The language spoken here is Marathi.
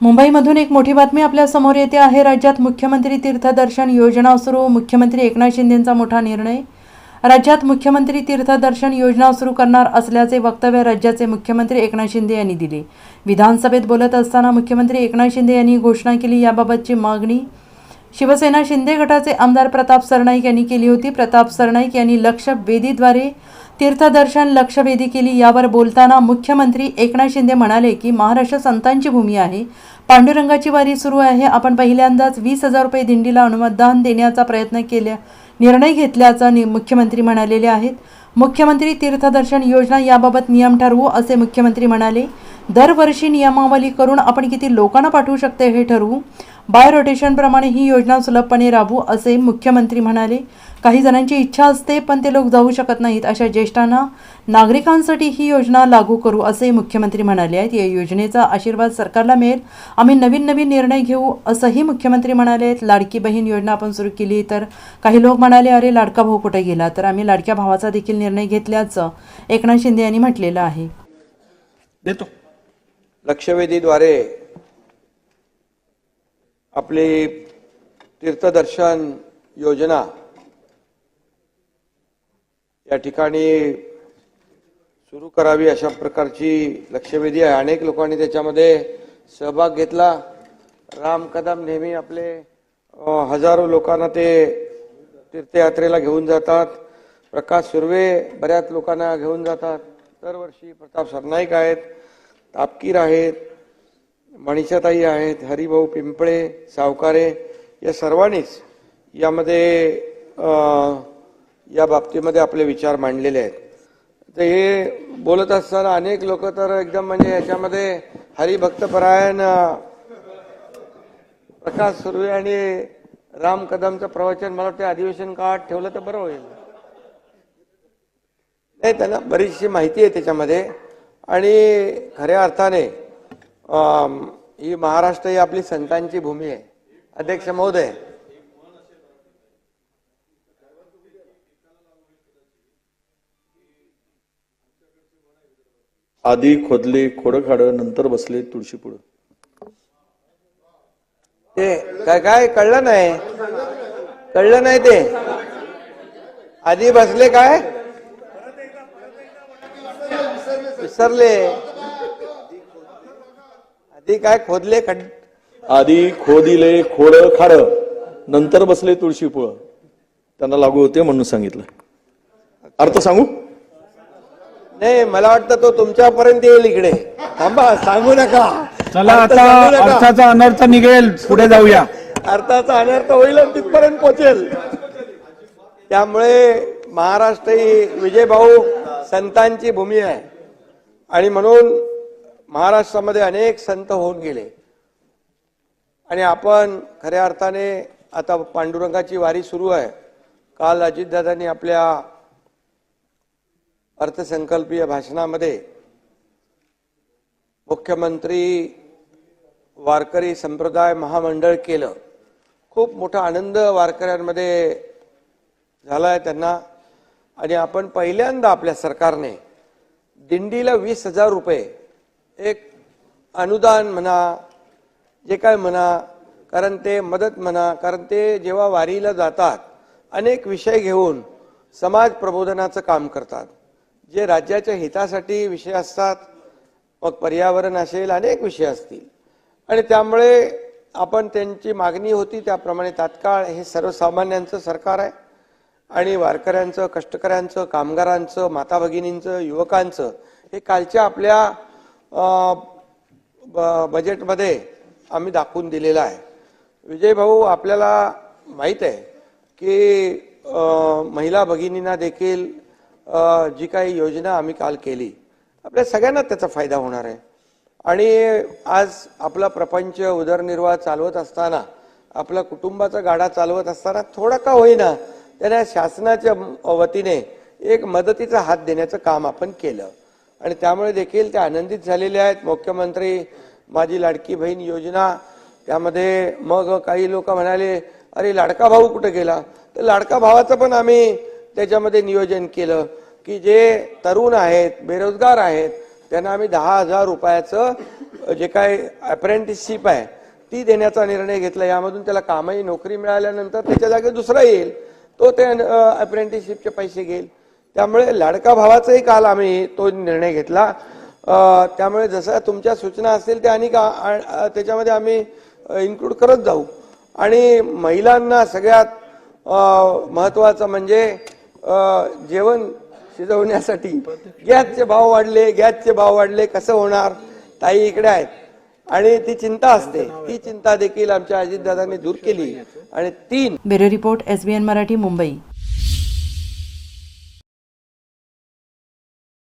मुंबईमधून एक मोठी बातमी आपल्यासमोर येते आहे. राज्यात मुख्यमंत्री तीर्थदर्शन योजना सुरू. मुख्यमंत्री एकनाथ शिंदेंचा मोठा निर्णय. राज्यात मुख्यमंत्री तीर्थदर्शन योजना सुरू करणार असल्याचे वक्तव्य राज्याचे मुख्यमंत्री एकनाथ शिंदे यांनी दिले. विधानसभेत बोलत असताना मुख्यमंत्री एकनाथ शिंदे यांनी घोषणा केली. याबाबतची मागणी शिवसेना शिंदे गटाचे आमदार प्रताप सरनाईक यांनी केली होती. प्रताप सरनाईक यांनी लक्षवेधीद्वारे तीर्थदर्शन लक्षवेधी केली. यावर बोलताना मुख्यमंत्री एकनाथ शिंदे म्हणाले की महाराष्ट्र संतांची भूमी आहे. पांडुरंगाची वारी सुरू आहे. आपण पहिल्यांदाच वीस हजार रुपये दिंडीला अनुमतदान देण्याचा प्रयत्न केल्या निर्णय घेतल्याचा नि- मुख्यमंत्री म्हणालेले आहेत. मुख्यमंत्री तीर्थदर्शन योजना याबाबत नियम ठरवू असे मुख्यमंत्री म्हणाले. दरवर्षी नियमावली करून आपण किती लोकांना पाठवू शकते हे ठरवू. बाय रोटेशनप्रमाणे ही योजना सुलभपणे राबवू असे मुख्यमंत्री म्हणाले. काही जणांची इच्छा असते पण ते लोक जाऊ शकत नाहीत. अशा ज्येष्ठांना नागरिकांसाठी ही योजना लागू करू असे मुख्यमंत्री म्हणाले आहेत. या योजनेचा आशीर्वाद सरकारला मिळेल. आम्ही नवीन नवीन निर्णय घेऊ असंही मुख्यमंत्री म्हणाले आहेत. लाडकी बहीण योजना आपण सुरू केली तर काही लोक म्हणाले अरे लाडका भाऊ कुठे गेला? तर आम्ही लाडक्या भावाचा देखील निर्णय घेतल्याचं एकनाथ शिंदे यांनी म्हटलेलं आहे. देतो. लक्षवेधीद्वारे आपली तीर्थदर्शन योजना या ठिकाणी सुरू करावी अशा प्रकारची लक्षवेधी आहे. अनेक लोकांनी त्याच्यामध्ये सहभाग घेतला. राम कदम नेहमी आपले हजारो लोकांना ते तीर्थयात्रेला घेऊन जातात. प्रकाश सुर्वे बऱ्याच लोकांना घेऊन जातात. दरवर्षी प्रताप सरनाईक आहेत तापकीर आहेत मणिषाताई आहेत हरिभाऊ पिंपळे सावकारे या सर्वांनीच यामध्ये या बाबतीमध्ये आपले विचार मांडलेले आहेत. तर हे बोलत असताना अनेक लोक तर एकदम म्हणजे याच्यामध्ये हरिभक्तपरायण प्रकाश सुर्वे आणि राम कदमचं प्रवचन मला वाटतं अधिवेशन काळात ठेवलं तर बरं होईल. नाही त्यांना बरीचशी माहिती आहे त्याच्यामध्ये. आणि खऱ्या अर्थाने ही महाराष्ट्र ही आपली संतांची भूमी आहे. अध्यक्ष महोदय. आधी खोदले खोडं खाडं नंतर बसले तुळशी पुढं. ते काय काय कळलं नाही? कळलं नाही ते? आधी बसले काय? विसरले. आधी काय खोदले खड आधी खोदिले खोडं खाडं. नंतर बसले तुळशी पुळं त्यांना लागू होते म्हणून सांगितलं. अर्थ सांगू? नाही मला वाटतं तो तुमच्यापर्यंत येईल इकडे. थांबा सांगू नका. चला अर्थ आता. अर्थाचा अनर्थ निघेल. पुढे जाऊया. अर्थाचा अनर्थ होईल आणि तिथपर्यंत पोहोचेल त्यामुळे महाराष्ट्र ही विजयभाऊ संतांची भूमी आहे. आणि म्हणून महाराष्ट्रामध्ये अनेक संत होऊन गेले. आणि आपण खऱ्या अर्थाने आता पांडुरंगाची वारी सुरू आहे. काल अजितदादांनी आपल्या अर्थसंकल्पीय भाषणामध्ये मुख्यमंत्री वारकरी संप्रदाय महामंडळ केलं. खूप मोठा आनंद वारकऱ्यांमध्ये झाला आहे त्यांना. आणि आपण पहिल्यांदा आपल्या सरकारने दिंडीला वीस हजार रुपये एक अनुदान म्हणा जे काय म्हणा कारण ते मदत म्हणा कारण ते जेव्हा वारीला जातात अनेक विषय घेऊन समाज प्रबोधनाचं काम करतात. जे राज्याच्या हितासाठी विषय असतात मग पर्यावरण असेल अनेक विषय असतील. आणि त्यामुळे आपण त्यांची मागणी होती त्याप्रमाणे तात्काळ हे सर्वसामान्यांचं सरकार आहे. आणि वारकऱ्यांचं कष्टकऱ्यांचं कामगारांचं माता भगिनींचं युवकांचं हे कालच्या आपल्या बजेटमध्ये आम्ही दाखवून दिलेलं आहे. विजय भाऊ आपल्याला माहीत आहे की महिला भगिनींना देखील जी काही योजना आम्ही काल केली आपल्या सगळ्यांना त्याचा फायदा होणार आहे. आणि आज आपला प्रपंच उदरनिर्वाह चालवत असताना आपला कुटुंबाचा गाडा चालवत असताना थोडा का होईना त्यांना शासनाच्या वतीने एक मदतीचा हात देण्याचं काम आपण केलं. आणि त्यामुळे देखील ते आनंदित झालेले आहेत. मुख्यमंत्री माझी लाडकी बहीण योजना त्यामध्ये मग काही लोक म्हणाले अरे लाडका भाऊ कुठे गेला? तर लाडका भावाचं पण आम्ही त्याच्यामध्ये नियोजन केलं की जे तरुण आहेत बेरोजगार आहेत त्यांना आम्ही दहा हजार रुपयाचं जे काय अप्रेंटिसशिप आहे ती देण्याचा निर्णय घेतला. यामधून त्याला कामही नोकरी मिळाल्यानंतर त्याच्या जागे दुसरा येईल. तो ते अप्रेंटिसशिपचे पैसे घेईल. त्यामुळे लाडका भावाचाही काल आम्ही तो निर्णय घेतला. त्यामुळे जसं तुमच्या सूचना असतील त्या आणि का त्याच्यामध्ये आम्ही इन्क्लूड करत जाऊ. आणि महिलांना सगळ्यात महत्त्वाचं महत्वाचं म्हणजे जेवण शिजवण्यासाठी गॅसचे भाव वाढले गॅसचे भाव वाढले कसं होणार ताई इकडे आहेत. आणि ती चिंता असते. ती चिंता देखील आमच्या अजितदादांनी दूर केली. आणि तीन bureau report S B N Marathi Mumbai.